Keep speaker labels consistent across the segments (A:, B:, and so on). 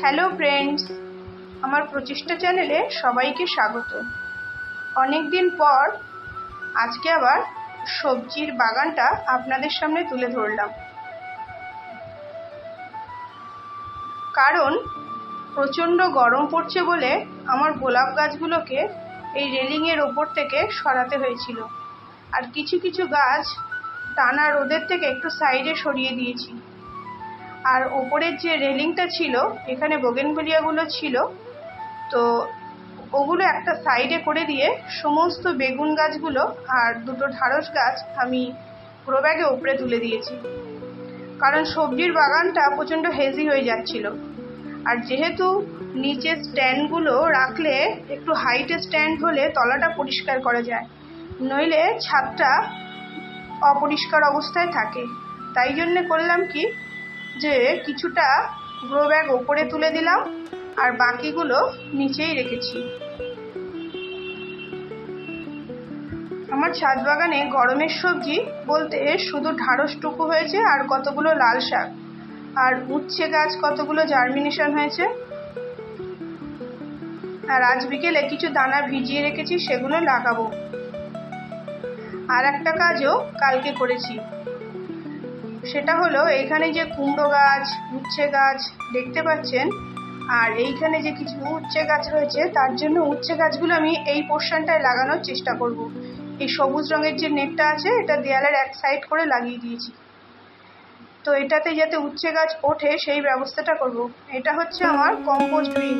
A: Hello friends আমার প্রচেষ্টা চ্যানেলে সবাইকে স্বাগত। অনেক দিন পর আজকে আবার সবজির বাগানটা আপনাদের সামনে তুলে ধরলাম। কারণ প্রচণ্ড গরম পড়ছে বলে আমার গোলাপ গাছগুলোকে এই রেলিংয়ের ওপর থেকে সরাতে হয়েছিল। আর কিছু কিছু গাছ টানা রোদের থেকে একটু সাইডে সরিয়ে দিয়েছি। আর ওপরের যে রেলিংটা ছিল, এখানে বোগেনভেলিয়াগুলো ছিল, তো ওগুলো একটা সাইডে করে দিয়ে সমস্ত বেগুন গাছগুলো আর দুটো ঢাড়স গাছ আমি প্রো ব্যাগে উপরে তুলে দিয়েছি। কারণ সবজির বাগানটা প্রচণ্ড হেজি হয়ে যাচ্ছিল। আর যেহেতু নিচে স্ট্যান্ডগুলো রাখলে একটু হাইটে স্ট্যান্ড হলে তলাটা পরিষ্কার করা যায়, নইলে ছাদটা অপরিষ্কার অবস্থায় থাকে। তাই জন্যে করলাম কি? যে, কিছুটা গ্রো ব্যাগ ওপরে তুলে দিলাম আর বাকিগুলো নিচেই রেখেছি। আমার ছাদ বাগানে গরমের সবজি বলতে শুধু ঢাড়সটুকু হয়েছে আর কতগুলো লাল শাক। আর উচ্ছে গাছ কতগুলো জার্মিনেশন হয়েছে। আর আজ বিকেলে কিছু দানা ভিজিয়ে রেখেছি, সেগুলো লাগাবো। আর একটা কাজও কালকে করেছি সেটা হলো এইখানে যে কুমড়ো গাছ, উচ্ছে গাছ দেখতে পাচ্ছেন, আর এইখানে যে কিছু উচ্ছে গাছ রয়েছে, তার জন্য উচ্ছে গাছগুলো আমি এই পোর্শনটায় লাগানোর চেষ্টা করব। এই সবুজ রঙের যে নেটটা আছে, এটা দেয়ালের এক সাইড করে লাগিয়ে দিয়েছি তো এটাতে যাতে উচ্ছে গাছ ওঠে, সেই ব্যবস্থাটা করব। এটা হচ্ছে আমার কম্পোস্ট বিন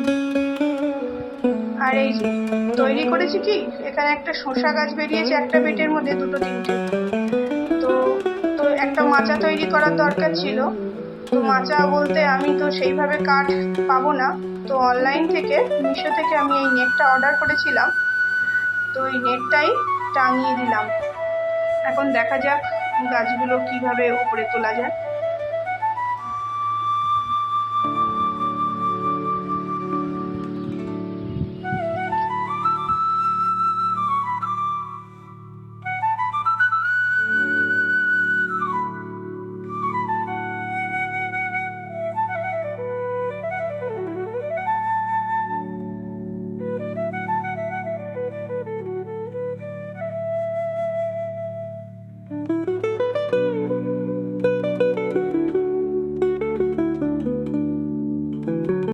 A: আর এই তৈরি করেছি কি? এখানে একটা শসা গাছ বেরিয়েছে, একটা বেটের মধ্যে দুটো তিনটে। তো তো একটা মাচা তৈরি করার দরকার ছিল। তো মাচা বলতে আমি তো সেইভাবে কাঠ পাবো না। তো অনলাইন থেকে, মিশো থেকে আমি এই নেটটা অর্ডার করেছিলাম। তো এই নেটটাই টাঙিয়ে দিলাম। এখন দেখা যাক গাছগুলো কীভাবে উপরে তোলা যায়।